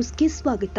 ನ್ಯೂಸ್ಗೆ ಸ್ವಾಗತ.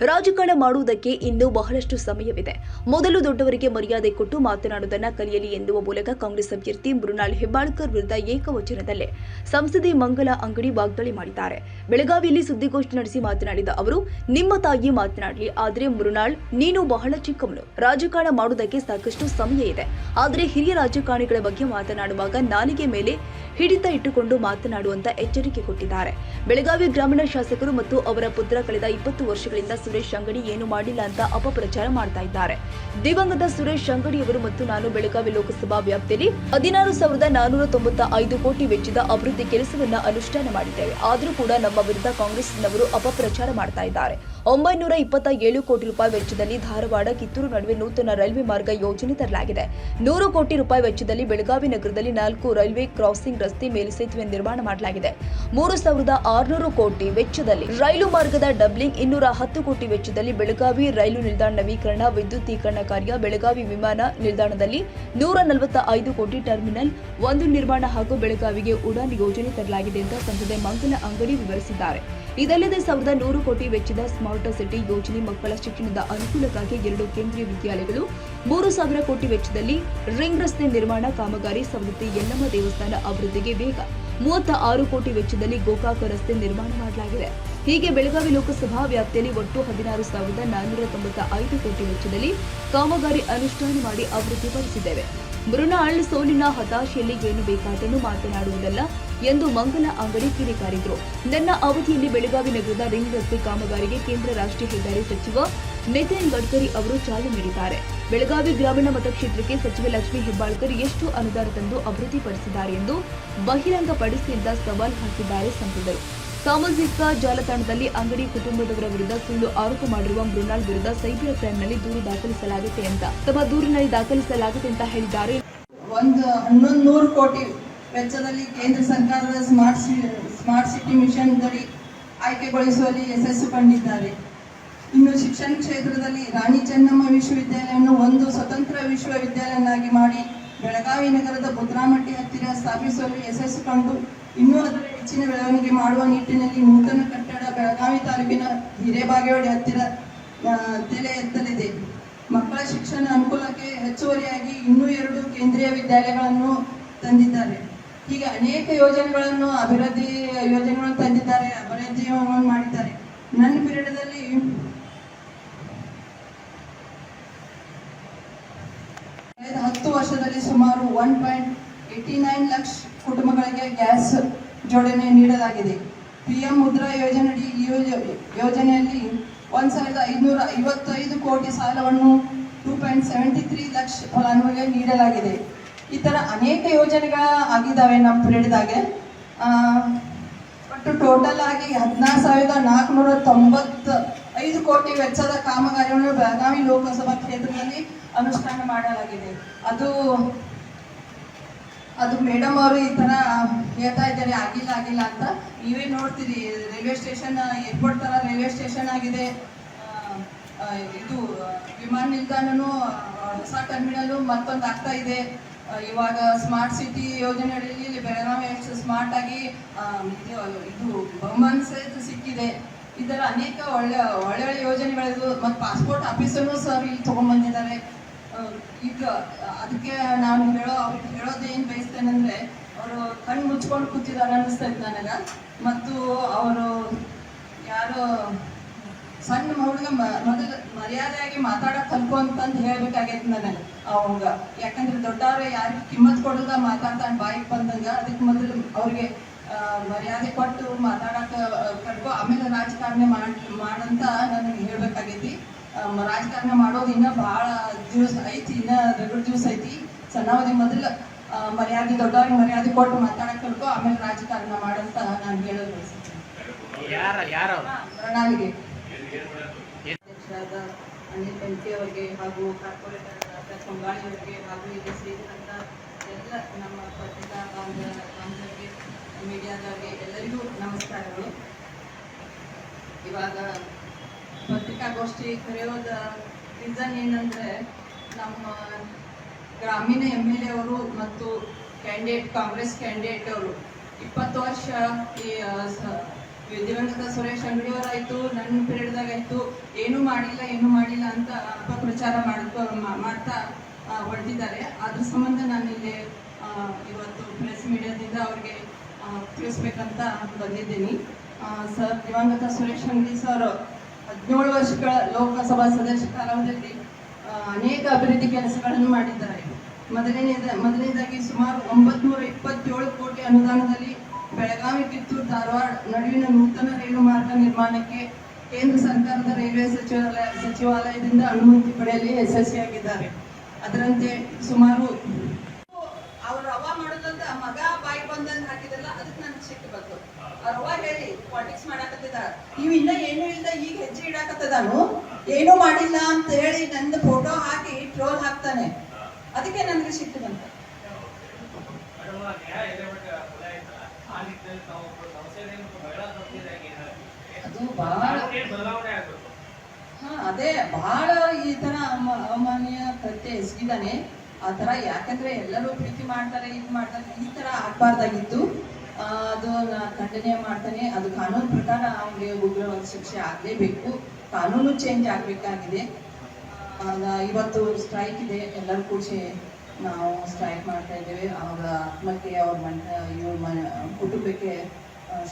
ರಾಜಕಾರಣ ಮಾಡುವುದಕ್ಕೆ ಇನ್ನೂ ಬಹಳಷ್ಟು ಸಮಯವಿದೆ. ಮೊದಲು ದೊಡ್ಡವರಿಗೆ ಮರ್ಯಾದೆ ಕೊಟ್ಟು ಮಾತನಾಡುವುದನ್ನ ಕಲಿಯಲಿ ಎನ್ನುವ ಮೂಲಕ ಕಾಂಗ್ರೆಸ್ ಅಭ್ಯರ್ಥಿ ಮೃಣಾಲ್ ಹೆಬ್ಬಾಳ್ಕರ್ ವಿರುದ್ಧ ಏಕವಚನದಲ್ಲೇ ಸಂಸದೆ ಮಂಗಲ ಅಂಗಡಿ ವಾಗ್ದಾಳಿ ಮಾಡಿದ್ದಾರೆ. ಬೆಳಗಾವಿಯಲ್ಲಿ ಸುದ್ದಿಗೋಷ್ಠಿ ನಡೆಸಿ ಮಾತನಾಡಿದ ಅವರು, ನಿಮ್ಮ ತಾಯಿ ಮಾತನಾಡಲಿ, ಆದರೆ ಮೃಣಾಲ್ ನೀನು ಬಹಳ ಚಿಕ್ಕವನು ರಾಜಕಾರಣ ಮಾಡುವುದಕ್ಕೆ ಸಾಕಷ್ಟು ಸಮಯ ಇದೆ. ಆದರೆ ಹಿರಿಯ ರಾಜಕಾರಣಿಗಳ ಬಗ್ಗೆ ಮಾತನಾಡುವಾಗ ನಾಲಿಗೆ ಮೇಲೆ ಹಿಡಿತ ಇಟ್ಟುಕೊಂಡು ಮಾತನಾಡುವಂತ ಎಚ್ಚರಿಕೆ ಕೊಟ್ಟಿದ್ದಾರೆ. ಬೆಳಗಾವಿ ಗ್ರಾಮೀಣ ಶಾಸಕರು ಮತ್ತು ಅವರ ಪುತ್ರ ಕಳೆದ ಇಪ್ಪತ್ತು ವರ್ಷಗಳಿಂದ ಸುರೇಶ್ ಅಂಗಡಿ ಏನು ಮಾಡಿಲ್ಲ ಅಂತ ಅಪಪ್ರಚಾರ ಮಾಡ್ತಾ ಇದ್ದಾರೆ. ದಿವಂಗತ ಸುರೇಶ್ ಅಂಗಡಿಯವರು ಮತ್ತು ನಾನು ಬೆಳಗಾವಿ ಲೋಕಸಭಾ ವ್ಯಾಪ್ತಿಯಲ್ಲಿ ಹದಿನಾರು ಸಾವಿರದ ನಾನೂರ ತೊಂಬತ್ತ ಐದು ಕೋಟಿ ವೆಚ್ಚದ ಅಭಿವೃದ್ಧಿ ಕೆಲಸವನ್ನ ಅನುಷ್ಠಾನ ಮಾಡಿದ್ದೇವೆ. ಆದರೂ ಕೂಡ ನಮ್ಮ ವಿರುದ್ಧ ಕಾಂಗ್ರೆಸ್ನವರು ಅಪಪ್ರಚಾರ ಮಾಡ್ತಾ ಇದ್ದಾರೆ. ಒಂಬೈನೂರ ಇಪ್ಪತ್ತ ಏಳು ಕೋಟಿ ರೂಪಾಯಿ ವೆಚ್ಚದಲ್ಲಿ ಧಾರವಾಡ, ಕಿತ್ತೂರು ನಡುವೆ ನೂತನ ರೈಲ್ವೆ ಮಾರ್ಗ ಯೋಜನೆ ತರಲಾಗಿದೆ. ನೂರು ಕೋಟಿ ರೂಪಾಯಿ ವೆಚ್ಚದಲ್ಲಿ ಬೆಳಗಾವಿ ನಗರದಲ್ಲಿ ನಾಲ್ಕು ರೈಲ್ವೆ ಕ್ರಾಸಿಂಗ್ ರಸ್ತೆ ಮೇಲ್ಸೇತುವೆ ನಿರ್ಮಾಣ ಮಾಡಲಾಗಿದೆ. ಮೂರು ಸಾವಿರದ ಆರುನೂರು ಕೋಟಿ ವೆಚ್ಚದಲ್ಲಿ ರೈಲು ಮಾರ್ಗದ ಡಬ್ಲಿಂಗ್, ಇನ್ನೂರ ಹತ್ತು ಕೋಟಿ ವೆಚ್ಚದಲ್ಲಿ ಬೆಳಗಾವಿ ರೈಲು ನಿಲ್ದಾಣ ನವೀಕರಣ ವಿದ್ಯುದೀಕರಣ ಕಾರ್ಯ, ಬೆಳಗಾವಿ ವಿಮಾನ ನಿಲ್ದಾಣದಲ್ಲಿ ನೂರ ನಲವತ್ತ ಐದು ಕೋಟಿ ಟರ್ಮಿನಲ್, ಒಂದು ನಿರ್ಮಾಣ ಹಾಗೂ ಬೆಳಗಾವಿಗೆ ಉಡಾನ್ ಯೋಜನೆ ತರಲಾಗಿದೆ ಎಂದು ಸಂಸದೆ ಮಂಗಲ ಅಂಗಡಿ ವಿವರಿಸಿದ್ದಾರೆ. ಇದಲ್ಲದೆ ಸಾವಿರದ ನೂರು ಕೋಟಿ ವೆಚ್ಚದ ಸ್ಮಾರ್ಟ್ ಸಿಟಿ ಯೋಜನೆ ಮಕ್ಕಳ ಶಿಕ್ಷಣದ ಅನುಕೂಲಕ್ಕಾಗಿ ಎರಡು ಕೇಂದ್ರೀಯ ವಿದ್ಯಾಲಯಗಳು, ಮೂರು ಸಾವಿರ ಕೋಟಿ ವೆಚ್ಚದಲ್ಲಿ ರಿಂಗ್ ರಸ್ತೆ ನಿರ್ಮಾಣ ಕಾಮಗಾರಿ ಸವದತ್ತಿ ಯಲ್ಲಮ್ಮ ದೇವಸ್ಥಾನ ಅಭಿವೃದ್ಧಿಗೆ ವೇಗ. ಮೂವತ್ತ ಆರು ಕೋಟಿ ವೆಚ್ಚದಲ್ಲಿ ಗೋಕಾಕ ರಸ್ತೆ ನಿರ್ಮಾಣ ಮಾಡಲಾಗಿದೆ. ಹೀಗೆ ಬೆಳಗಾವಿ ಲೋಕಸಭಾ ವ್ಯಾಪ್ತಿಯಲ್ಲಿ ಒಟ್ಟು ಹದಿನಾರು ಸಾವಿರದ ನಾನ್ನೂರ ತೊಂಬತ್ತ ಐದು ಕೋಟಿ ವೆಚ್ಚದಲ್ಲಿ ಕಾಮಗಾರಿ ಅನುಷ್ಠಾನ ಮಾಡಿ ಅಭಿವೃದ್ಧಿಪಡಿಸಿದ್ದೇವೆ. ಮೃಣಾಳ್ ಸೋಲಿನ ಹತಾಶೆಯಲ್ಲಿ ಏನು ಬೇಕಾದನ್ನು ಮಾತನಾಡುವುದಲ್ಲ ಎಂದು ಮಂಗಲ ಅಂಗಡಿ ಕಿಡಿಕಾರಿದ್ರು. ನನ್ನ ಅವಧಿಯಲ್ಲಿ ಬೆಳಗಾವಿ ನಗರದ ರಿಂಗ್ ರಸ್ತೆ ಕಾಮಗಾರಿಗೆ ಕೇಂದ್ರ ರಾಷ್ಟ್ರೀಯ ಹೆದ್ದಾರಿ ಸಚಿವ ನಿತಿನ್ ಗಡ್ಕರಿ ಅವರು ಚಾಲನೆ ನೀಡಿದ್ದಾರೆ. ಬೆಳಗಾವಿ ಗ್ರಾಮೀಣ ಮತಕ್ಷೇತ್ರಕ್ಕೆ ಸಚಿವೆ ಲಕ್ಷ್ಮಿ ಹೆಬ್ಬಾಳ್ಕರ್ ಎಷ್ಟು ಅನುದಾನ ತಂದು ಅಭಿವೃದ್ಧಿಪಡಿಸಿದ್ದಾರೆ ಎಂದು ಬಹಿರಂಗಪಡಿಸಿದ್ದ ಸವಾಲು ಹಾಕಿದ್ದಾರೆ ಸಂಸದರು. ಸಾಮಾಜಿಕ ಜಾಲತಾಣದಲ್ಲಿ ಅಂಗಡಿ ಕುಟುಂಬದವರ ವಿರುದ್ಧ ಸುಳ್ಳು ಆರೋಪ ಮಾಡಿರುವ ಮೃಣಾಲ್ ವಿರುದ್ಧ ಸೈಬರ್ ಕ್ರೈಂನಲ್ಲಿ ದೂರು ದಾಖಲಿಸಲಾಗಿದೆ ಅಂತ. ತಮ್ಮ ದೂರಿನಲ್ಲಿ ದಾಖಲಿಸಲಾಗಿದೆ ಅಂತ ಹೇಳಿದ್ದಾರೆ. ಒಂದು ಹನ್ನೊಂದು ನೂರು ಕೋಟಿ ವೆಚ್ಚದಲ್ಲಿ ಕೇಂದ್ರ ಸರ್ಕಾರದ ಸ್ಮಾರ್ಟ್ ಸ್ಮಾರ್ಟ್ ಸಿಟಿ ಮಿಷನ್ ದಡಿ ಆಯ್ಕೆಗೊಳಿಸುವಲ್ಲಿ ಯಶಸ್ಸು ಕಂಡಿದ್ದಾರೆ. ಇನ್ನು ಶಿಕ್ಷಣ ಕ್ಷೇತ್ರದಲ್ಲಿ ರಾಣಿ ಚೆನ್ನಮ್ಮ ವಿಶ್ವವಿದ್ಯಾಲಯವನ್ನು ಒಂದು ಸ್ವತಂತ್ರ ವಿಶ್ವವಿದ್ಯಾಲಯನಾಗಿ ಮಾಡಿ ಬೆಳಗಾವಿ ನಗರದ ಭದ್ರಾಮಟ್ಟಿ ಹತ್ತಿರ ಸ್ಥಾಪಿಸುವಲ್ಲಿ ಯಶಸ್ಸು ಕಂಡು ಇನ್ನೂ ಅದರ ಹೆಚ್ಚಿನ ಬೆಳವಣಿಗೆ ಮಾಡುವ ನಿಟ್ಟಿನಲ್ಲಿ ನೂತನ ಕಟ್ಟಡ ಬೆಳಗಾವಿ ತಾಲೂಕಿನ ಹಿರೇಬಾಗೇವಾಡಿ ಹತ್ತಿರ ತಲೆ ಎತ್ತಲಿದೆ. ಮಕ್ಕಳ ಶಿಕ್ಷಣ ಅನುಕೂಲಕ್ಕೆ ಹೆಚ್ಚುವರಿಯಾಗಿ ಇನ್ನೂ ಎರಡು ಕೇಂದ್ರೀಯ ವಿದ್ಯಾಲಯಗಳನ್ನು ತಂದಿದ್ದಾರೆ. ಹೀಗೆ ಅನೇಕ ಯೋಜನೆಗಳನ್ನು, ಅಭಿವೃದ್ಧಿ ಯೋಜನೆಗಳನ್ನು ತಂದಿದ್ದಾರೆ ಅಭಿವೃದ್ಧಿಯನ್ನು ಮಾಡಿದ್ದಾರೆ. ನನ್ನ ಪೀರಿಯಡದಲ್ಲಿ ಕಳೆದ ಹತ್ತು ವರ್ಷದಲ್ಲಿ ಸುಮಾರು one point eighty nine lakh ಕುಟುಂಬಗಳಿಗೆ ಗ್ಯಾಸ್ ಜೋಡಣೆ ನೀಡಲಾಗಿದೆ. ಪಿ ಎಂ ಮುದ್ರಾ ಯೋಜನೆಯಡಿ ಯೋಜ- ಯೋಜನೆಯಲ್ಲಿ ಒಂದು ಸಾವಿರದ ಐದುನೂರ ಐವತ್ತೈದು ಕೋಟಿ ಸಾಲವನ್ನು two point seventy three lakh ಫಲಾನುಭವಿಗೆ ನೀಡಲಾಗಿದೆ. ಈ ಥರ ಅನೇಕ ಯೋಜನೆಗಳ ಆಗಿದ್ದಾವೆ ನಮ್ಮ ಪೀರಿಯಡ್ದಾಗೆ. ಒಟ್ಟು ಟೋಟಲ್ ಆಗಿ ಹದಿನಾರು ಸಾವಿರದ ನಾಲ್ಕುನೂರ ತೊಂಬತ್ತ ಐದು ಕೋಟಿ ವೆಚ್ಚದ ಕಾಮಗಾರಿಗಳನ್ನು ಬೆಳಗಾವಿ ಲೋಕಸಭಾ ಕ್ಷೇತ್ರದಲ್ಲಿ ಅನುಷ್ಠಾನ ಮಾಡಲಾಗಿದೆ. ಅದು ಅದು ಮೇಡಮ್ ಅವರು ಈ ತರ ಹೇಳ್ತಾ ಇದ್ದಾರೆ ಆಗಿಲ್ಲ ಆಗಿಲ್ಲ ಅಂತ. ನೀವೇ ನೋಡ್ತೀರಿ ರೈಲ್ವೆ ಸ್ಟೇಷನ್ ಏರ್ಪೋರ್ಟ್ ತರ ರೈಲ್ವೆ ಸ್ಟೇಷನ್ ಆಗಿದೆ. ಇದು ವಿಮಾನ ನಿಲ್ದಾಣನು ಹೊಸ ಟರ್ಮಿನಲ್ ಮತ್ತೊಂದು ಆಗ್ತಾ ಇದೆ. ಇವಾಗ ಸ್ಮಾರ್ಟ್ ಸಿಟಿ ಯೋಜನೆ ಇಲ್ಲಿ ಬೆಳಗಾವಿ ಎಷ್ಟು ಸ್ಮಾರ್ಟ್ ಆಗಿ ಇದು ಬಹುಮಾನ ಸಹಿತ ಸಿಕ್ಕಿದೆ. ಈ ಥರ ಅನೇಕ ಒಳ್ಳೆ ಒಳ್ಳೆ ಒಳ್ಳೆ ಯೋಜನೆಗಳಿದ್ವು. ಮತ್ತು ಪಾಸ್ಪೋರ್ಟ್ ಆಫೀಸನ್ನು ಸರ್ ಇಲ್ಲಿ ತೊಗೊಂಬಂದಿದ್ದಾರೆ ಆ, ಈಗ, ಅದಕ್ಕೆ ನಾನು ಹೇಳೋ ಅವ್ರಿಗೆ ಹೇಳೋದು ಏನು ಬಯಸ್ತೇನೆಂದ್ರೆ, ಅವರು ಕಣ್ಣು ಮುಚ್ಕೊಂಡು ಕೂತಿದ್ದಾರೆ ಅನ್ನಿಸ್ತೈತೆ ನನಗೆ. ಮತ್ತು ಅವರು ಯಾರು ಸಣ್ಣ ಹುಡುಗ ಮೊದಲು ಮರ್ಯಾದೆಯಾಗಿ ಮಾತಾಡಕ್ ಕಲ್ಕೊ ಅಂತಂದು ಹೇಳ್ಬೇಕಾಗೈತೆ ನನಗೆ ಅವಂಗ. ಯಾಕಂದ್ರೆ ದೊಡ್ಡವ್ರೆ ಯಾರಿಗೆ ಕಿಮ್ಮತ್ ಕೊಡದ ಮಾತಾಡ್ತಾನೆ ಬಾಯಿಗೆ ಬಂದಂಗ. ಅದಕ್ಕೆ ಮೊದಲು ಅವ್ರಿಗೆ ಮರ್ಯಾದೆ ಕೊಟ್ಟು ಮಾತಾಡಕ ಕಲ್ಕೊ ಆಮೇಲೆ ರಾಜಕಾರಣ ಮಾಡ್, ಮಾಡಂತ ನನಗೆ ಹೇಳ್ಬೇಕಾಗೈತಿ ರಾಜಕಾರಣ ಮಾಡೋದು ಇನ್ನ ಬಹಳ ದಿವಸ ಐತಿ ಇನ್ನ ದೊಡ್ಡ ದಿವಸ ಐತಿ. ಸಣ್ಣವದಿ ಮೊದಲು ಮರ್ಯಾದೆ ದೊಡ್ಡವ್ರಿಗೆ ಮರ್ಯಾದೆ ಕೊಟ್ಟು ಮಾತಾಡಕ್ ಕಲ್ಕೋ ಆಮೇಲೆ ರಾಜಕಾರಣ ಮಾಡಂತ ನಾನು ಹೇಳೋದು ಬಯಸ್ತೀನಿ. ಪ್ರಣಾಳಿಗೆ. ಅಧ್ಯಕ್ಷರಾದ ಅನಿಲ್ ಬೆಂಕಿ ಅವರಿಗೆ ಹಾಗೂ ಕಾರ್ಪೊರೇಟರ್ ಕೊಂಗಾಳಿ ಅವರಿಗೆ ಹಾಗೂ ಇಲ್ಲಿ ಸೇರಿದಂಥ ಎಲ್ಲ ನಮ್ಮ ಪತ್ರಿಕಾ ಬಾಂಧವ ಬಾಂಧವರಿಗೆ ಮೀಡಿಯಾದವರಿಗೆ ಎಲ್ಲರಿಗೂ ನಮಸ್ಕಾರಗಳು. ಇವಾಗ ಪತ್ರಿಕಾಗೋಷ್ಠಿ ಕರೆಯೋದ ರೀಸನ್ ಏನಂದ್ರೆ ನಮ್ಮ ಗ್ರಾಮೀಣ ಎಂ ಎಲ್ ಎ ಅವರು ಮತ್ತು ಕ್ಯಾಂಡಿಡೇಟ್ ಕಾಂಗ್ರೆಸ್ ಕ್ಯಾಂಡಿಡೇಟ್ ಅವರು ಇಪ್ಪತ್ತು ವರ್ಷ ಈ ದಿವಂಗತ ಸುರೇಶ್ ಅಂಗಡಿಯವರಾಯ್ತು, ನನ್ನ ಪೀರಿಯಡ್ದಾಗ ಆಯ್ತು ಏನೂ ಮಾಡಿಲ್ಲ ಏನೂ ಮಾಡಿಲ್ಲ ಅಂತ ಅಪಪ್ರಚಾರ ಮಾಡ್ಕೊ ಮಾಡ್ತಾ ಹೊರಟಿದ್ದಾರೆ. ಅದ್ರ ಸಂಬಂಧ ನಾನು ಇಲ್ಲಿ ಇವತ್ತು ಪ್ರೆಸ್ ಮೀಡಿಯಾದಿಂದ ಅವ್ರಿಗೆ ತಿಳಿಸ್ಬೇಕಂತ ಬಂದಿದ್ದೀನಿ. ಸರ್, ದಿವಂಗತ ಸುರೇಶ್ ಅಂಗಡಿ ಸರ್ ಹದಿನೇಳು ವರ್ಷಗಳ ಲೋಕಸಭಾ ಸದಸ್ಯ ಕಾಲಾವಧಿಯಲ್ಲಿ ಆ, ಅನೇಕ ಅಭಿವೃದ್ಧಿ ಕೆಲಸಗಳನ್ನು ಮಾಡಿದ್ದಾರೆ. ಮೊದಲನೇದ ಮೊದಲನೇದಾಗಿ ಸುಮಾರು ಒಂಬತ್ನೂರ ಇಪ್ಪತ್ತೇಳು ಕೋಟಿ ಅನುದಾನದಲ್ಲಿ ಬೆಳಗಾವಿ ಕಿತ್ತೂರು ಧಾರವಾಡ ನಡುವಿನ ನೂತನ ರೈಲು ಮಾರ್ಗ ನಿರ್ಮಾಣಕ್ಕೆ ಕೇಂದ್ರ ಸರ್ಕಾರದ ರೈಲ್ವೆ ಸಚಿವಾಲಯ ಸಚಿವಾಲಯದಿಂದ ಅನುಮತಿ ಪಡೆಯಲು ಯಶಸ್ವಿಯಾಗಿದ್ದಾರೆ ಅದರಂತೆ ಸುಮಾರು ಅವ್ರ ರವ ಮಾಡೋದಂತ ಮಗ ಬಾಯಿ ಬಂದಂತ ಹಾಕಿದ್ರಲ್ಲ ಅದಕ್ಕೆ ನನ್ಗೆ ಸಿಟ್ಟು ಬಂತು. ರವ ಹೇಳಿ ಪಾಲಿಟಿಕ್ಸ್ ಮಾಡಾಕತ್ತಿದ್ದಾರೆ ನೀವು ಇನ್ನ ಏನು ಇಲ್ದ ಈಗ ಇಡಾಕತ್ತದಾನು ಏನೂ ಮಾಡಿಲ್ಲ ಅಂತ ಹೇಳಿ ನಂದು ಫೋಟೋ ಹಾಕಿ ಟ್ರೋಲ್ ಹಾಕ್ತಾನೆ. ಅದಕ್ಕೆ ನನಗೆ ಸಿಟ್ಟು ಬಂತು. ಅದು ಬಹಳ ಅದೇ ಬಹಳ ಈ ತರ ಅಮ- ಅಮಾನ್ಯ ಕೃತ್ಯ ಎಸಗಿದಾನೆ. ಆ ತರ ಯಾಕಂದ್ರೆ ಎಲ್ಲರೂ ಪ್ರೀತಿ ಮಾಡ್ತಾರೆ, ಇದು ಮಾಡ್ತಾರೆ, ಈ ತರ ಆಗ್ಬಾರ್ದಾಗಿತ್ತು. ಅದು ನಾ ಖಂಡನೆ ಮಾಡ್ತಾನೆ. ಅದು ಕಾನೂನು ಪ್ರಕಾರ ಅವನಿಗೆ ಉಗ್ರವಾದ ಶಿಕ್ಷೆ ಆಗಲೇಬೇಕು. ಕಾನೂನು ಚೇಂಜ್ ಆಗಬೇಕಾಗಿದೆ. ಇವತ್ತು ಸ್ಟ್ರೈಕ್ ಇದೆ. ಎಲ್ಲರೂ ಕೂಡಿ ನಾವು ಸ್ಟ್ರೈಕ್ ಮಾಡ್ತಾ ಇದ್ದೇವೆ. ಅವರ ಆತ್ಮಕ್ಕೆ ಅವ್ರ ಮನ, ಇವ್ರ ಮನ, ಕುಟುಂಬಕ್ಕೆ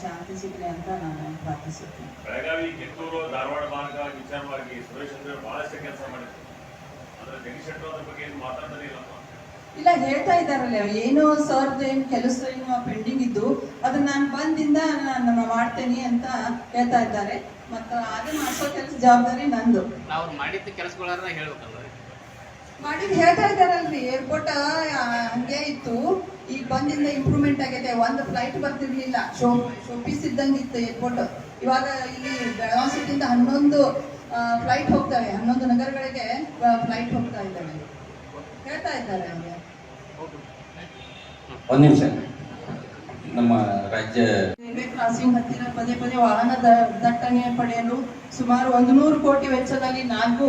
ಶಾಂತಿ ಸಿಗಲಿ ಅಂತ ನಾನು ಪ್ರಾರ್ಥಿಸುತ್ತೇನೆ. ಬೆಳಗಾವಿ, ಕಿತ್ತೂರು, ಧಾರವಾಡ ಮಾರ್ಗ ವಿಚಾರವಾಗಿ ಸುರೇಶ್ ಅಂದ್ರೆ ಬಹಳಷ್ಟು ಕೆಲಸ ಮಾಡಿದ್ರು. ಆದ್ರೆ ಜಗದೀಶ್ ಬಗ್ಗೆ ಏನು ಮಾತಾಡ್ತಾನೆ ಇಲ್ಲಪ್ಪ. ಇಲ್ಲ ಹೇಳ್ತಾ ಇದ್ದಾರಲ್ಲ ಏನೋ ಸರ್ದು ಏನು ಕೆಲಸ ಏನು ಪೆಂಡಿಂಗ್ ಇದ್ದು ಅದನ್ನ ನಾನು ಬಂದಿಂದ ನಾನು ಮಾಡ್ತೇನೆ ಅಂತ ಹೇಳ್ತಾ ಇದ್ದಾರೆ. ಮತ್ತು ಅದನ್ನ ಮಾಡಿಸೋ ಕೆಲಸ ಜವಾಬ್ದಾರಿ ನಂದು. ನಾವು ಕೆಲಸಗಳನ್ನ ಹೇಳ್ಬೇಕಲ್ಲ ಮಾಡಿದ್ ಹೇಳ್ತಾ ಇದ್ದಾರಲ್ರಿ ಏರ್ಪೋರ್ಟ್ ಹಂಗೆ ಇತ್ತು. ಈಗ ಬಂದಿಂದ ಇಂಪ್ರೂವ್ಮೆಂಟ್ ಆಗೈತೆ ಒಂದು ಫ್ಲೈಟ್ ಬರ್ತಿರ್ಲಿಲ್ಲ. ಶೋ ಶೋಪೀಸ್ ಇದ್ದಂಗೆ ಇತ್ತು ಏರ್ಪೋರ್ಟ್ ಇವಾಗ ಇಲ್ಲಿ ಬೆಳಗಾವಿ ಸಿಟಿಯಿಂದ ಹನ್ನೊಂದು ಫ್ಲೈಟ್ ಹೋಗ್ತವೆ ಹನ್ನೊಂದು ನಗರಗಳಿಗೆ ಫ್ಲೈಟ್ ಹೋಗ್ತಾ ಇದ್ದಾವೆ ಹೇಳ್ತಾ ಇದ್ದಾರೆ ಅವ್ರು ಒಂದು ನಿಮಿಷ. ನಮ್ಮ ರಾಜ್ಯ ರೈಲ್ವೆ ಕ್ರಾಸಿಂಗ್ ಹತ್ತಿರ ಪದೇ ಪದೇ ವಾಹನ ದಟ್ಟಣೆ ಪಡೆಯಲು ಸುಮಾರು ಒಂದು ನೂರು ಕೋಟಿ ವೆಚ್ಚದಲ್ಲಿ ನಾಲ್ಕು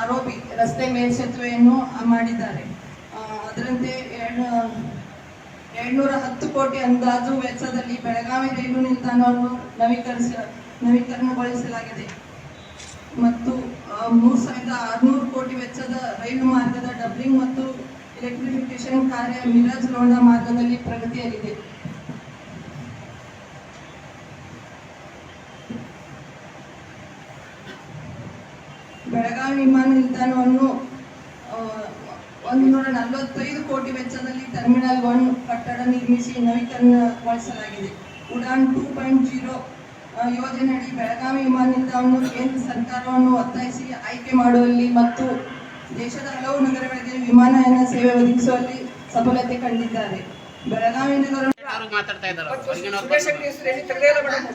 ಆರೋಪಿ ರಸ್ತೆ ಮೇಲ್ಸೇತುವೆಯನ್ನು ಮಾಡಿದ್ದಾರೆ. ಅದರಂತೆ ಏಳ್ನೂರ ಹತ್ತು ಕೋಟಿ ಅಂದಾಜು ವೆಚ್ಚದಲ್ಲಿ ಬೆಳಗಾವಿ ರೈಲು ನಿಲ್ದಾಣವನ್ನು ನವೀಕರಿಸ ನವೀಕರಣಗೊಳಿಸಲಾಗಿದೆ. ಮತ್ತು ಮೂರು ಸಾವಿರದ ಆರುನೂರು ಕೋಟಿ ವೆಚ್ಚದ ರೈಲು ಮಾರ್ಗದ ಡಬ್ಲಿಂಗ್ ಮತ್ತು ಎಲೆಕ್ಟ್ರಿಫಿಕೇಶನ್ ಕಾರ್ಯ ಮಿರಾಜ್ ಲೋಂಡಾ ಮಾರ್ಗದಲ್ಲಿ ಪ್ರಗತಿಯಲ್ಲಿದೆ. ಬೆಳಗಾವಿ ವಿಮಾನ ನಿಲ್ದಾಣವನ್ನು ಆ, ಒಂದು ನೂರ ನಲವತ್ತೈದು ಕೋಟಿ ವೆಚ್ಚದಲ್ಲಿ ಟರ್ಮಿನಲ್ ಒನ್ ಕಟ್ಟಡ ನಿರ್ಮಿಸಿ ನವೀಕರಣಗೊಳಿಸಲಾಗಿದೆ. ಉಡಾನ್ ಟೂ ಪಾಯಿಂಟ್ ಜೀರೋ ಯೋಜನೆಯಡಿ ಬೆಳಗಾವಿ ವಿಮಾನ ನಿಲ್ದಾಣವನ್ನು ಕೇಂದ್ರ ಸರ್ಕಾರವನ್ನು ಒತ್ತಾಯಿಸಿ ಆಯ್ಕೆ ಮಾಡುವಲ್ಲಿ ಮತ್ತು ದೇಶದ ಹಲವು ನಗರಗಳಿಗೆ ವಿಮಾನಯಾನ ಸೇವೆ ಒದಗಿಸುವಲ್ಲಿ ಸಫಲತೆ ಕಂಡಿದ್ದಾರೆ. ಬೆಳಗಾವಿ ನಗರ ಯಾರು ಮಾತಾಡ್ತಾ ಇದ್ದಾರೆ?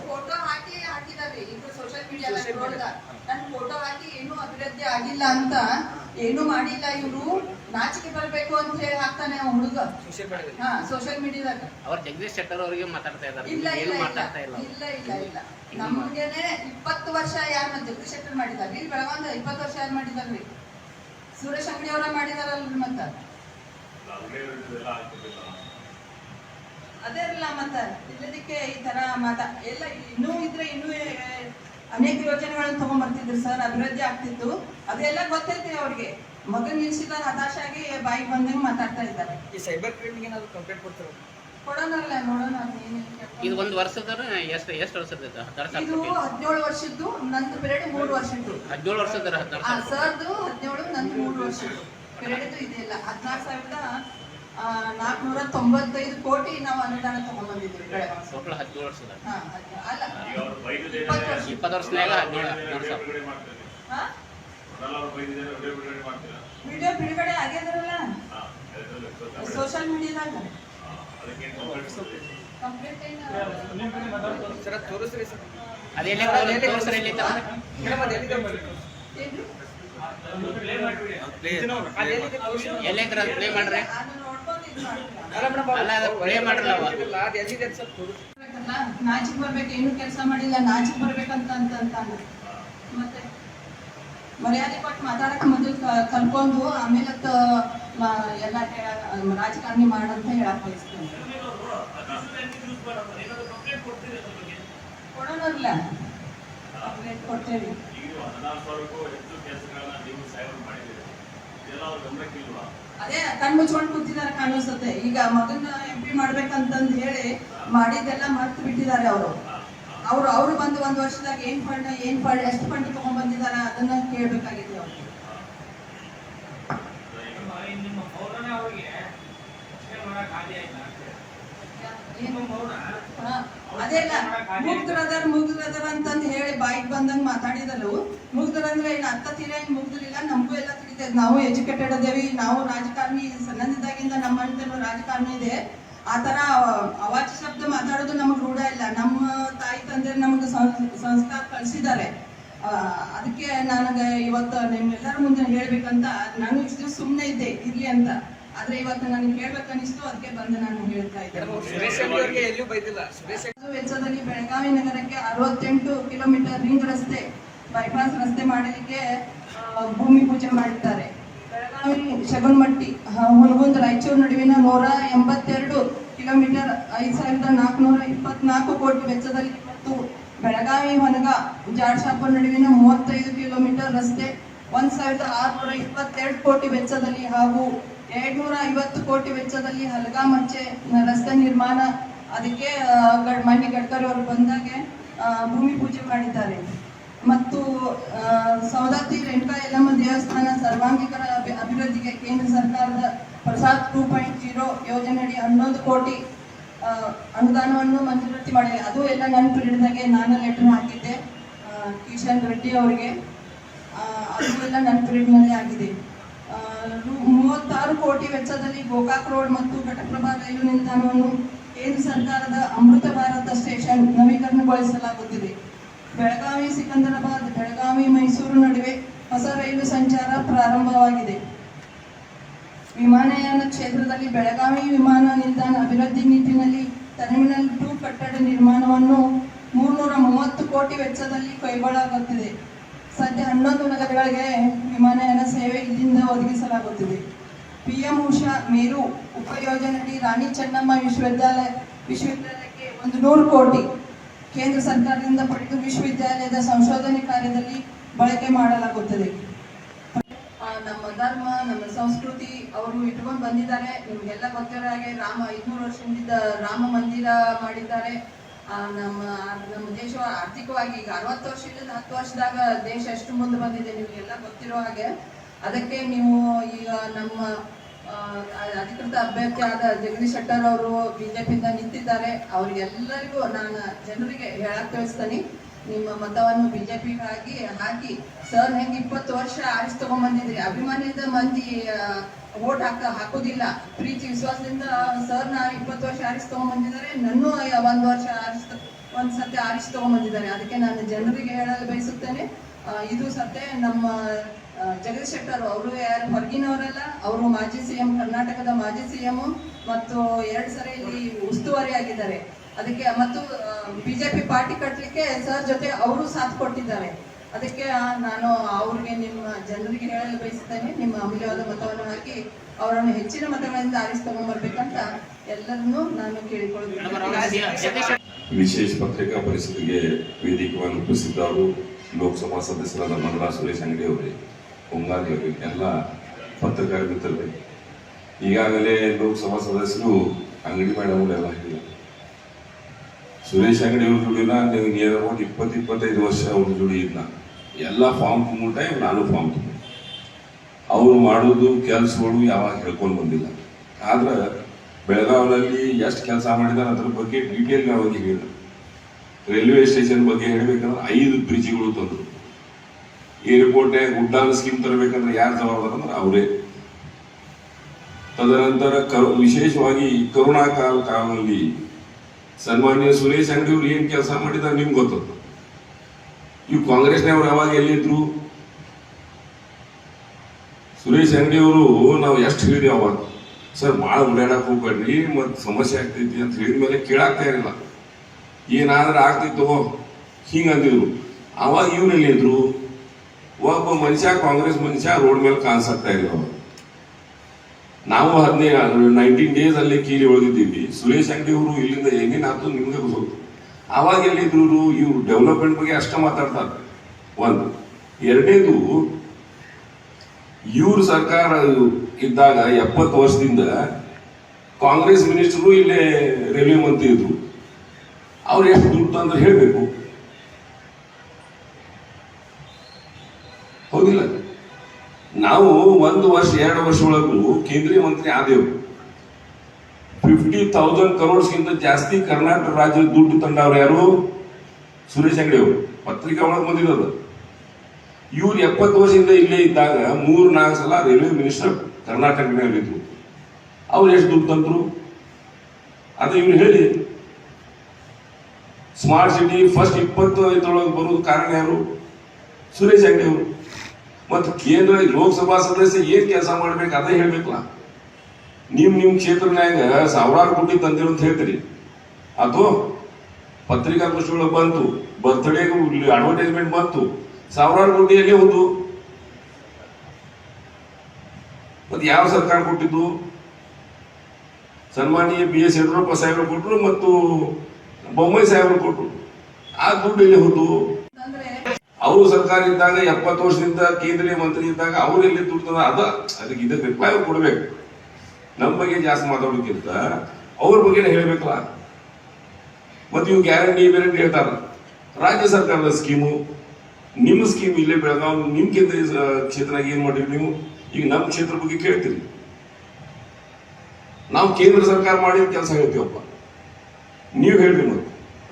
ಫೋಟೋ ಹಾಕಿ ಹಾಕಿದ್ದಾರೆ. ಈಗ ಸೋಷಿಯಲ್ ಮೀಡಿಯಾ ನನ್ನ ಫೋಟೋ ಹಾಕಿ ಏನು ಆಗಿಲ್ಲ ಅಂತ ಏನು ಮಾಡಿಲ್ಲ ಇವರು. ನಾಚಿಕೆ ಬರಬೇಕು ಅಂತ ಹೇಳಿ ಹಾಕ್ತಾನೆ ಅವ ಹುಡುಗ. ಹಾ ಸೋಷಿಯಲ್ ಮೀಡಿಯಾದಾಗ ಅವ್ರ ಜಗದೀಶ್ ಶೆಟ್ಟರ್ ಅವರಿಗೆ ಮಾತಾಡ್ತಾ ಇದ್ದಾರೆ. ಇಲ್ಲ ಇಲ್ಲ ಇಲ್ಲ. ಇಲ್ಲ ಇಲ್ಲ ನಮ್ಗೆನೆ ಇಪ್ಪತ್ತು ವರ್ಷ ಯಾರ ಜಗದೀಶ್ ಶೆಟ್ಟರ್ ಮಾಡಿದ್ದಾರೆ. ಇಲ್ಲಿ ಬೆಳಗಾವಿ ಇಪ್ಪತ್ತು ವರ್ಷ ಯಾರು ಮಾಡಿದಾರ್ರಿ ಸುರೇಶ್ ಅಂಗಡಿ ಅವರ ಮಾಡಿದಾರಲ್ಲ ಮತ್ತ? ಅದೇ ಇಲ್ಲ ಮತ್ತ. ಇಲ್ಲದಕ್ಕೆ ಈ ತರ ಮಾತಾ. ಎಲ್ಲ ಇನ್ನೂ ಇದ್ರೆ ಇನ್ನೂ ಅನೇಕ ಯೋಜನೆಗಳನ್ನು ತಗೊಂಡ್ಬರ್ತಿದ್ರು ಸರ್ ಅಭಿವೃದ್ಧಿ ಆಗ್ತಿತ್ತು. ಅದೆಲ್ಲ ಗೊತ್ತೈತಿ ಅವ್ರಿಗೆ. ಮಗ ನಿಲ್ಸಿದ ಹತಾಶಾಗಿ ಬಾಯಿಗೆ ಬಂದಂಗೆ ಮಾತಾಡ್ತಾ ಇದ್ದಾರೆ. ಈ ಸೈಬರ್ ಕ್ರೈಮ್ಗೆ ಏನಾದ್ರು ಕಂಪ್ಲೇಂಟ್ ಕೊಡ್ತಾರೆ? ಕೊಡೋಣಲ್ಲ ನೋಡೋಣ. ಇದು ಒಂದು ವರ್ಷದ ಎಷ್ಟು ಎಷ್ಟು ವರ್ಷದ ಇದು? ಹದಿನೇಳು ವರ್ಷದ್ದು ನಂದು ಪಿರಿಯಡ್ ಮೂರು ವರ್ಷದ್ದು. ಹದಿನೇಳು ವರ್ಷದ ಸರ್ದು ಹದಿನೇಳು ನಂದು ಮೂರು ವರ್ಷದ್ದು. ಪೀರಿಯಡ್ ಇದೆಯಲ್ಲ ಹದಿನಾರು ಸಾವಿರದ ನಾಲ್ಕುನೂರ ತೊಂಬತ್ತೈದು ಕೋಟಿ ನಾವು ಅನುದಾನ ತಗೊಂಡ್ಬಂದಿದ್ದೀವಿ ಅಲ್ಲ. ಇಪ್ಪತ್ತು ವರ್ಷ. ವಿಡಿಯೋ ಬಿಡುಗಡೆ ಆಗ್ಯದ್ರಲ್ಲ. ಸೋಷಿಯಲ್ ಮೀಡಿಯಾದಾಗ. ಎಲ್ಲಿ ಪ್ಲೇ ಮಾಡ್ರಿ? ನಾಚಿಕ್ ಬರ್ಬೇಕು ಏನು ಕೆಲಸ ಮಾಡಿಲ್ಲ ನಾಚಿಕ್ ಬರ್ಬೇಕಂತ ಅಂತ. ಮತ್ತೆ ಮರ್ಯಾದೆ ಕೊಟ್ಟು ಮಾತಾಡಕ್ ಮೊದಲು ಕಲ್ಕೊಂಡು ಆಮೇಲೆ ಎಲ್ಲ ರಾಜಕಾರಣಿ ಮಾಡಂತ ಹೇಳಕ್ ಬಯಸ್ತೇನೆ. ಕೊಡ್ತೇವೆ. ಈಗ ನೀವು ಹದಿನಾಲ್ಕು ಸಾವಿರಕ್ಕೂ ಹೆಚ್ಚು ಕೆಲಸಗಳನ್ನ ನೀವು ಸಾಹೇಬರು ಮಾಡಿದ್ದೀರಿ. ಇದೆಲ್ಲ ಅವ್ರ ಗಮನಕ್ಕಿಲ್ವಾ ಅದೇ ಕಣ್ ಮುಚ್ಕೊಂಡು ಕೂತಿದ್ದಾರೆ ಕಾಣಿಸುತ್ತೆ ಈಗ ಮಗನ ಎಂ ಪಿ ಮಾಡ್ಬೇಕಂತಂದು ಹೇಳಿ ಮಾಡಿದ್ದೆಲ್ಲ ಮರ್ತು ಬಿಟ್ಟಿದ್ದಾರೆ ಅವರು. ಅವರು ಅವ್ರು ಬಂದು ಒಂದು ವರ್ಷದಾಗ ಏನ್ ಫಂಡ್ ಏನ್ ಫಂಡ್ ಎಷ್ಟು ಫಂಡ್ ತಗೊಂಡ್ ಬಂದಿದ್ದಾರೆ ಅದನ್ನ ಕೇಳ್ಬೇಕಾಗಿದೆ ಅವ್ರಿಗೆ. ನಿಮ್ಮ ಮೌನ ಅವ್ರಿಗೆ ಅಷ್ಟೇ ಮಾಡಕ್ ಆದಿ ಆಯ್ತಾ ಏನು? ನಿಮ್ಮ ಮೌನ ಹಾ, ಅದೇ ಅಲ್ಲ ಮುಗ್ದ್ರದರ್ ಮುಗ್ದ್ರದರ್ ಅಂತಂದ್ ಹೇಳಿ ಬಾಯಿಗೆ ಬಂದಂಗ್ ಮಾತಾಡಿದಲು ಮುಗ್ದ್ರಂದ್ರೆ ಏನು ಅತ್ತ ತೀರ ಏನ್ ಮುಗ್ದಿಲ್ಲ ನಮಗೂ ಎಲ್ಲ ತಿಳಿತೈತೆ ನಾವು ಎಜುಕೇಟೆಡ್ ಅದೇವಿ ನಾವು ರಾಜಕಾರಣಿ ಸಣ್ಣದಿದ್ದಾಗಿಂದ ನಮ್ಮ ಅಂತಲೂ ರಾಜಕಾರಣಿ ಇದೆ. ಆ ತರ ಅವಾಚ ಶಬ್ದ ಮಾತಾಡೋದು ನಮಗೆ ರೂಢ ಇಲ್ಲ. ನಮ್ಮ ತಾಯಿ ತಂದೆ ನಮಗೆ ಸಂಸ್ಕಾರ ಕಲಿಸಿದ್ದಾರೆ ಅದಕ್ಕೆ ನನಗೆ ಇವತ್ತು ನಿಮ್ಮೆಲ್ಲರ ಮುಂದೆ ಹೇಳ್ಬೇಕಂತ ನಾನು ಇಷ್ಟು ಸುಮ್ಮನೆ ಇದ್ದೆ ಇರ್ಲಿ ಅಂತ. ಆದ್ರೆ ಇವತ್ತು ಹೇಳಕ್ ಹೇಳ್ಬೇಕನ್ನಿಸ್ತು ಅದಕ್ಕೆ ಬಂದು ನಾನು ಹೇಳ್ತಾ ಇದ್ದೆ. ಮೇಡಮ್, ಸುರೇಶ್ ಎಲ್ಲೂ ಬೈದಿಲ್ಲ. ವೆಚ್ಚದಲ್ಲಿ ಬೆಳಗಾವಿ ನಗರಕ್ಕೆ ಅರವತ್ತೆಂಟು ಕಿಲೋಮೀಟರ್ ರಿಂಗ್ ರಸ್ತೆ ಬೈಪಾಸ್ ರಸ್ತೆ ಮಾಡಲಿಕ್ಕೆ ಭೂಮಿ ಪೂಜೆ ಮಾಡ್ತಾರೆ. ಬೆಳಗಾವಿ ಶಗನ್ಮಟ್ಟಿ ಹುಲಗುಂದ್ ರಾಯಚೂರು ನಡುವಿನ ನೂರ ಎಂಬತ್ತೆರಡು ಕಿಲೋಮೀಟರ್ ಐದು ಸಾವಿರದ ನಾಲ್ಕುನೂರ ಇಪ್ಪತ್ನಾಲ್ಕು ಕೋಟಿ ವೆಚ್ಚದಲ್ಲಿ ಮತ್ತು ಬೆಳಗಾವಿ ಹೊನಗ ಜಾಡ್ಶಾಪುರ್ ನಡುವಿನ ಮೂವತ್ತೈದು ಕಿಲೋಮೀಟರ್ ರಸ್ತೆ ಒಂದ್ ಸಾವಿರದ ಆರುನೂರ ಇಪ್ಪತ್ತೆರಡು ಕೋಟಿ ವೆಚ್ಚದಲ್ಲಿ ಹಾಗೂ ಎರಡ್ನೂರ ಐವತ್ತು ಕೋಟಿ ವೆಚ್ಚದಲ್ಲಿ ಹಲಗಾ ಮಂಚೆ ರಸ್ತೆ ನಿರ್ಮಾಣ, ಅದಕ್ಕೆ ಮಣ್ಣಿ ಗಡ್ಕರಿ ಅವರು ಬಂದಾಗೆ ಭೂಮಿ ಪೂಜೆ ಮಾಡಿದ್ದಾರೆ. ಮತ್ತು ಸೌದತ್ತಿ ರೇಣುಕಾ ಯಲ್ಲಮ್ಮ ದೇವಸ್ಥಾನ ಸರ್ವಾಂಗಿಕರ ಅಭಿವೃದ್ಧಿಗೆ ಕೇಂದ್ರ ಸರ್ಕಾರದ ಪ್ರಸಾದ್ ಟೂ ಪಾಯಿಂಟ್ ಜೀರೋ ಯೋಜನೆಯಡಿ ಹನ್ನೊಂದು ಕೋಟಿ ಅನುದಾನವನ್ನು ಮಂಜೂರಾತಿ ಮಾಡಿದೆ. ಅದು ಎಲ್ಲ ನನ್ನ ಪೀರಿಯಡ್ದಾಗೆ ನಾನು ಲೆಟರ್ ಹಾಕಿದ್ದೆ ಕಿಶನ್ ರೆಡ್ಡಿ ಅವರಿಗೆ. ಅದು ಎಲ್ಲ ನನ್ನ ಪೀರಿಯಡ್ನಲ್ಲಿ ಆಗಿದೆ. ಮೂವತ್ತಾರು ಕೋಟಿ ವೆಚ್ಚದಲ್ಲಿ ಗೋಕಾಕ್ ರೋಡ್ ಮತ್ತು ಘಟಪ್ರಭಾ ರೈಲು ನಿಲ್ದಾಣವನ್ನು ಕೇಂದ್ರ ಸರ್ಕಾರದ ಅಮೃತ ಭಾರತ ಸ್ಟೇಷನ್ ನವೀಕರಣಗೊಳಿಸಲಾಗುತ್ತಿದೆ. ಬೆಳಗಾವಿ, ಸಿಕಂದರಾಬಾದ್, ಬೆಳಗಾವಿ, ಮೈಸೂರು ನಡುವೆ ಹೊಸ ರೈಲು ಸಂಚಾರ ಪ್ರಾರಂಭವಾಗಿದೆ. ವಿಮಾನಯಾನ ಕ್ಷೇತ್ರದಲ್ಲಿ ಬೆಳಗಾವಿ ವಿಮಾನ ನಿಲ್ದಾಣ ಅಭಿವೃದ್ಧಿ ನಿಟ್ಟಿನಲ್ಲಿ ಟರ್ಮಿನಲ್ ಟು ಕಟ್ಟಡ ನಿರ್ಮಾಣವನ್ನು ಮೂರ್ನೂರ ಮೂವತ್ತು ಕೋಟಿ ವೆಚ್ಚದಲ್ಲಿ ಕೈಗೊಳ್ಳಲಾಗುತ್ತಿದೆ. ಸದ್ಯ ಹನ್ನೊಂದು ನಗರಗಳಿಗೆ ವಿಮಾನಯಾನ ಸೇವೆ ಇಲ್ಲಿಂದ ಒದಗಿಸಲಾಗುತ್ತಿದೆ. ಪಿಎಂ ಉಷಾ ಮೇರು ಉಪಯೋಜನೆಯಡಿ ರಾಣಿ ಚೆನ್ನಮ್ಮ ವಿಶ್ವವಿದ್ಯಾಲಯ ವಿಶ್ವವಿದ್ಯಾಲಯಕ್ಕೆ ಒಂದು ನೂರು ಕೋಟಿ ಕೇಂದ್ರ ಸರ್ಕಾರದಿಂದ ಪಡೆದು ವಿಶ್ವವಿದ್ಯಾಲಯದ ಸಂಶೋಧನೆ ಕಾರ್ಯದಲ್ಲಿ ಬಳಕೆ ಮಾಡಲಾಗುತ್ತದೆ. ನಮ್ಮ ಧರ್ಮ, ನಮ್ಮ ಸಂಸ್ಕೃತಿ ಅವರು ಇಟ್ಕೊಂಡು ಬಂದಿದ್ದಾರೆ. ನಿಮ್ಗೆಲ್ಲ ಗೊತ್ತಿರೋ ಹಾಗೆ ರಾಮ ಐದ್ನೂರು ವರ್ಷದಿಂದ ರಾಮ ಮಂದಿರ ಮಾಡಿದ್ದಾರೆ. ನಮ್ಮ ನಮ್ಮ ದೇಶ ಆರ್ಥಿಕವಾಗಿ ಈಗ ಅರವತ್ತು ವರ್ಷದಿಂದ ಹತ್ತು ವರ್ಷದಾಗ ದೇಶ ಎಷ್ಟು ಮುಂದೆ ಬಂದಿದೆ ನಿಮಗೆಲ್ಲ ಗೊತ್ತಿರೋ ಹಾಗೆ, ಅದಕ್ಕೆ ನೀವು ಈಗ ನಮ್ಮ ಅಧಿಕೃತ ಅಭ್ಯರ್ಥಿ ಆದ ಜಗದೀಶ್ ಶೆಟ್ಟರ್ ಅವರು ಬಿಜೆಪಿಯಿಂದ ನಿಂತಿದ್ದಾರೆ. ಅವ್ರಿಗೆಲ್ಲರಿಗೂ ನಾನು ಜನರಿಗೆ ಹೇಳಕ್ ತಿಳಿಸ್ತೀನಿ. ನಿಮ್ಮ ಮತವನ್ನು ಬಿಜೆಪಿಗಾಗಿ ಹಾಕಿ. ಸರ್ ಹೆಂಗ್ ಇಪ್ಪತ್ತು ವರ್ಷ ಆರಿಸಿ ತಗೊಂಡ್ಬಂದಿದ್ರಿ ಅಭಿಮಾನಿಯಿಂದ ಮಂದಿ ವೋಟ್ ಹಾಕ, ಹಾಕೋದಿಲ್ಲ. ಪ್ರೀತಿ, ವಿಶ್ವಾಸದಿಂದ ಸರ್ನ ಇಪ್ಪತ್ತು ವರ್ಷ ಆರಿಸಿ ತಗೊಂಡ್ಬಂದಿದ್ದಾರೆ ನನ್ನೂ ಒಂದು ವರ್ಷ ಆರಿಸ್ ಒಂದ್ ಸತ್ಯ ಆರಿಸಿ ತಗೊಂಡ್ಬಂದಿದ್ದಾರೆ ಅದಕ್ಕೆ ನಾನು ಜನರಿಗೆ ಹೇಳಲು ಬಯಸುತ್ತೇನೆ. ಇದು ಸತ್ಯ. ನಮ್ಮ ಜಗದೀಶ್ ಶೆಟ್ಟರ್, ಅವರು ಯಾರು ಹೊರಗಿನವರಲ್ಲ, ಅವರು ಮಾಜಿ ಸಿಎಂ ಕರ್ನಾಟಕದ ಮಾಜಿ ಸಿಎಂ ಮತ್ತು ಎರಡು ಸರಿ ಇಲ್ಲಿ ಉಸ್ತುವಾರಿ ಆಗಿದ್ದಾರೆ ಅದಕ್ಕೆ, ಮತ್ತು ಬಿಜೆಪಿ ಪಾರ್ಟಿ ಕಟ್ಟಲಿಕ್ಕೆ ಸರ್ ಜೊತೆ ಅವರು ಸಾಥ್ ಕೊಟ್ಟಿದ್ದಾರೆ. ಅದಕ್ಕೆ ನಾನು ಅವ್ರಿಗೆ ನಿಮ್ಮ ಜನರಿಗೆ ಹೇಳಲು ಬಯಸುತ್ತೇನೆ. ನಿಮ್ಮ ಅಮೂಲ್ಯವಾದ ಮತವನ್ನು ಹಾಕಿ ಅವರನ್ನು ಹೆಚ್ಚಿನ ಮತಗಳಿಂದ ಆರಿಸಿ ತಗೊಂಡ್ಬರ್ಬೇಕಂತ ಎಲ್ಲರನ್ನೂ ನಾನು ಕೇಳಿಕೊಳ್ಳುತ್ತೇನೆ. ವಿಶೇಷ ಪತ್ರಿಕಾ ಪರಿಷತ್ತಿಗೆ ವೇದಿಕೆಯನ್ನು ಉಪಸ್ಥಿತರು ಲೋಕಸಭಾ ಸದಸ್ಯರಾದ ಮಂಗಳಾ ಸುರೇಶ್ ಅಂಗಡಿ ಅವರೇ ಹೊಂಗಾಲಿ ಅವರೇ, ಎಲ್ಲ ಪತ್ರಕಾರ ಮಿತ್ರರೇ ಈಗಾಗಲೇ ಲೋಕಸಭಾ ಸದಸ್ಯರು ಅಂಗಡಿ ಮೇಡಮ್ ಎಲ್ಲ ಹೇಳಿಲ್ಲ ಸುರೇಶ್ ಅಂಗಡಿ ಅವ್ರ ಜೋಡಿನ ನೀವು ನಿಯರ್ ಒಂದು ಇಪ್ಪತ್ತು ಇಪ್ಪತ್ತೈದು ವರ್ಷ ಅವ್ರ ಜೋಡಿ ಇಲ್ಲ ಎಲ್ಲ ಫಾರ್ಮ್ ತುಂಬಿಟ್ಟ ಟೈಮ್ ನಾನು ಫಾರ್ಮ್ ತುಂಬ ಅವರು ಮಾಡೋದು ಕೆಲಸಗಳು ಯಾವಾಗ ಹೇಳ್ಕೊಂಡು ಬಂದಿಲ್ಲ. ಆದ್ರೆ ಬೆಳಗಾವಿನಲ್ಲಿ ಎಷ್ಟು ಕೆಲಸ ಮಾಡಿದಾರೆ ಅದ್ರ ಬಗ್ಗೆ ಡೀಟೇಲ್ ಅವಾಗ ಹೇಳಿದ್ರು. ರೈಲ್ವೆ ಸ್ಟೇಷನ್ ಬಗ್ಗೆ ಹೇಳಬೇಕಂದ್ರೆ ಐದು ಬ್ರಿಡ್ಜ್ಗಳು ತಂದರು. ಏರ್ಪೋರ್ಟ್ ಉಡ್ಡಾನ್ ಸ್ಕೀಮ್ ತರಬೇಕಂದ್ರೆ ಯಾರು ಜವಾಬ್ದಾರ ಅಂದ್ರೆ ಅವರೇ. ತದನಂತರ ಕರು, ವಿಶೇಷವಾಗಿ ಕರುಣಾ ಕಾಲ ಕಾಲದಲ್ಲಿ ಸನ್ಮಾನ್ಯ ಸುರೇಶ್ ಅಂಗಡಿ ಅವ್ರು ಏನ್ ಕೆಲಸ ಮಾಡಿದ್ದಾರೆ ನಿಮ್ಗೆ ಗೊತ್ತದ ಇವು ಕಾಂಗ್ರೆಸ್ನವ್ರು ಯಾವಾಗ ಎಲ್ಲಿದ್ರು? ಸುರೇಶ್ ಅಂಗಡಿ ಅವರು, ನಾವು ಎಷ್ಟು ಹೇಳಿದ್ವಿ ಅವಾಗ? ಸರ್, ಭಾಳ ಓಡಾಡಕ್ ಹೋಗ್ಬೇಡ್ರಿ ಮತ್ತು ಸಮಸ್ಯೆ ಆಗ್ತೈತಿ ಅಂತ ಹೇಳಿದ ಮೇಲೆ ಕೇಳಾಗ್ತಾ ಇರಲಿಲ್ಲ. ಏನಾದ್ರೂ ಆಗ್ತಿತ್ತು ಹಿಂಗ ಅಂದಿದ್ರು. ಅವಾಗ ಇವ್ರು ಎಲ್ಲಿದ್ರು? ಒಬ್ಬ ಮನುಷ್ಯ ಕಾಂಗ್ರೆಸ್ ಮನುಷ್ಯ ರೋಡ್ ಮೇಲೆ ಕಾಣಿಸ್ತಾ ಇಲ್ಲ ಅವಾಗ. ನಾವು ಹದಿನೈದು ನೈನ್ಟೀನ್ ಡೇಸ್ ಅಲ್ಲಿ ಕೀಲಿ ಉಳಿದಿದ್ದೀವಿ. ಸುರೇಶ್ ಅಂಗಡಿ ಅವರು ಇಲ್ಲಿಂದ ಏನೇನು ಆತು ನಿಮ್ಗೆ ಗೊತ್ತು. ಆವಾಗ ಎಲ್ಲಿದ್ರು ಇವ್ರು? ಇವ್ರು ಡೆವಲಪ್ಮೆಂಟ್ ಬಗ್ಗೆ ಅಷ್ಟೇ ಮಾತಾಡ್ತಾರೆ. ಒಂದು. ಎರಡನೇದು, ಇವ್ರ ಸರ್ಕಾರ ಇದ್ದಾಗ ಎಪ್ಪತ್ತು ವರ್ಷದಿಂದ ಕಾಂಗ್ರೆಸ್ ಮಿನಿಸ್ಟರು ಇಲ್ಲೇ ರೈಲ್ವೆ ಮಂತ್ರಿ ಇದ್ರು. ಅವ್ರು ಎಷ್ಟು ದುಡ್ಡು ಅಂದ್ರೆ ಹೇಳಬೇಕು. ಹೌದಿಲ್ಲ? ನಾವು ಒಂದು ವರ್ಷ, ಎರಡು ವರ್ಷ ಒಳಗೂ ಕೇಂದ್ರೀಯ ಮಂತ್ರಿ ಆದೇವು. ಫಿಫ್ಟಿ ತೌಸಂಡ್ ಕರೋಡ್ಸ್ಗಿಂತ ಜಾಸ್ತಿ ಕರ್ನಾಟಕ ರಾಜ್ಯದ ದುಡ್ಡು ತಂಡವ್ರು ಯಾರು? ಸುರೇಶ್ ಅಂಗಡಿ ಅವರು. ಪತ್ರಿಕಾ ಒಳಗೆ ಬಂದಿರೋದು. ಇವ್ರು ಎಪ್ಪತ್ತು ವರ್ಷದಿಂದ ಇಲ್ಲೇ ಇದ್ದಾಗ ಮೂರು, ನಾಲ್ಕು ಸಲ ರೈಲ್ವೆ ಮಿನಿಸ್ಟರ್ ಕರ್ನಾಟಕದಲ್ಲಿದ್ರು ಅವ್ರು ಎಷ್ಟು ದುಡ್ಡು ತಂದ್ರು? ಅದು ಇವ್ರು ಹೇಳಿ. ಸ್ಮಾರ್ಟ್ ಸಿಟಿ ಫಸ್ಟ್ ಇಪ್ಪತ್ತು ಐದರೊಳಗೆ ಬರೋದು ಕಾರಣ ಯಾರು? ಸುರೇಶ್ ಅಂಗಡಿ ಅವರು. ಮತ್ತು ಕೇಂದ್ರ ಲೋಕಸಭಾ ಸದಸ್ಯ ಏನ್ ಕೆಲಸ ಮಾಡ್ಬೇಕು ಅದೇ ಹೇಳ್ಬೇಕಲ್ಲ. ನಿಮ್ ನಿಮ್ಮ ಕ್ಷೇತ್ರನ್ಯಾಗ ಸಾವಿರಾರು ಕೋಟಿ ತಂದಿರು ಅಂತ ಹೇಳ್ತೀರಿ. ಅದು ಪತ್ರಿಕಾಗೋಷ್ಠಿಗಳು ಬಂತು ಬರ್ತ್ಡೇ ಅಡ್ವರ್ಟೈಸ್ಮೆಂಟ್ ಬಂತು, ಸಾವಿರಾರು ಕೋಟಿ ಎಲ್ಲಿ ಹೋದು ಮತ್ತು ಯಾವ ಸರ್ಕಾರ ಕೊಟ್ಟಿದ್ದು? ಸನ್ಮಾನೀಯ ಬಿ ಎಸ್ ಯಡಿಯೂರಪ್ಪ ಸಾಹೇಬರು ಕೊಟ್ಟರು ಮತ್ತು ಬೊಮ್ಮಾಯಿ ಸಾಹೇಬರು ಕೊಟ್ಟರು ಆ ದುಡ್ಡು ಎಲ್ಲಿ ಹೋದು ಅವರು ಸರ್ಕಾರ ಇದ್ದಾಗ ಎಪ್ಪತ್ತು ವರ್ಷದಿಂದ ಕೇಂದ್ರೀಯ ಮಂತ್ರಿ ಇದ್ದಾಗ ಅವ್ರು ಎಲ್ಲಿ ದುಡ್ಡು ತಂದ ಅದ ಅದಕ್ಕೆ ಇದಕ್ಕೆ ರಿಪ್ಲೈ ಕೊಡ್ಬೇಕು. ನಮ್ಮ ಬಗ್ಗೆ ಜಾಸ್ತಿ ಮಾತಾಡೋದಕ್ಕಿಂತ ಅವ್ರ ಬಗ್ಗೆ ಹೇಳ್ಬೇಕಲ್ಲ. ಮತ್ತೆ ಇವು ಗ್ಯಾರಂಟಿ ಗ್ಯಾರಂಟಿ ಹೇಳ್ತಾರ. ರಾಜ್ಯ ಸರ್ಕಾರದ ಸ್ಕೀಮು, ನಿಮ್ಮ ಸ್ಕೀಮ್ ಇಲ್ಲೇ ಬೆಳಗಾವ್ ನಿಮ್ ಕೇಂದ್ರ ಕ್ಷೇತ್ರನಾಗ ಏನ್ ಮಾಡಿರಿ ನೀವು? ಈಗ ನಮ್ಮ ಕ್ಷೇತ್ರ ಬಗ್ಗೆ ಕೇಳ್ತೀರಿ. ನಾವು ಕೇಂದ್ರ ಸರ್ಕಾರ ಮಾಡಿದ ಕೆಲಸ ಹೇಳ್ತೀವಪ್ಪ. ನೀವು ಹೇಳ್ರಿ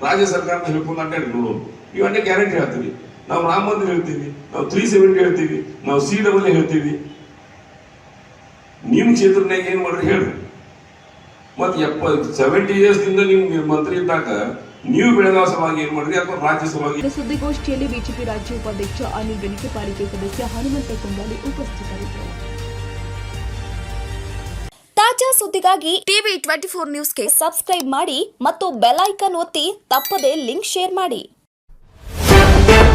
ರಾಜ್ಯ ಸರ್ಕಾರದ ಹೇಳ್ಕೊಂಡು ಅಡ್ಡಾಡಿ ನೋಡೋದು. ನೀವು ಅಡ್ಡ ಗ್ಯಾರಂಟಿ ಹೇಳ್ತೀವಿ ನಾವು ರಾಮ ಮಂದಿರ ಹೇಳ್ತೀವಿ ನಾವು ತ್ರೀ ಸೆವೆಂಟಿ ಹೇಳ್ತೀವಿ ನಾವು ಸಿ ಡಬಲ್ ಹೇಳ್ತೀವಿ. ನಿಮ್ಮ ಕ್ಷೇತ್ರನಾಗ ಏನು ಮಾಡ್ರಿ ಹೇಳ್ರಿ. ಮತ್ತೆ ಎಪ್ಪ ಸೆವೆಂಟಿ ಇಯರ್ಸ್ ದಿಂದ ನೀವು ಮಂತ್ರಿ ಇದ್ದಾಗ ನೀವು ಬೆಳಗಾವಿ ಸಭಾಗಿ ಏನ್ ಮಾಡ್ರಿ ಅಥವಾ ರಾಜ್ಯ ಸಭಾಗಿ? ಸುದ್ದಿಗೋಷ್ಠಿಯಲ್ಲಿ ಬಿಜೆಪಿ ರಾಜ್ಯ ಉಪಾಧ್ಯಕ್ಷ ಅನಿಲ್ ಬೆನಿಕೆ ಪಾಲಿಕೆ ಸದಸ್ಯ ಹನುಮಂತ ಕುಂಬಾಲಿ ಉಪಸ್ಥಿತರಿದ್ದರು. ತಾಜಾ ಸುದ್ದಿಗಾಗಿ ಟಿವಿ ಟ್ವೆಂಟಿ ಫೋರ್ ನ್ಯೂಸ್ಗೆ ಸಬ್ಸ್ಕ್ರೈಬ್ ಮಾಡಿ ಮತ್ತು ಬೆಲ್ ಐಕನ್ ಒತ್ತಿ ತಪ್ಪದೇ ಲಿಂಕ್ ಶೇರ್ ಮಾಡಿ.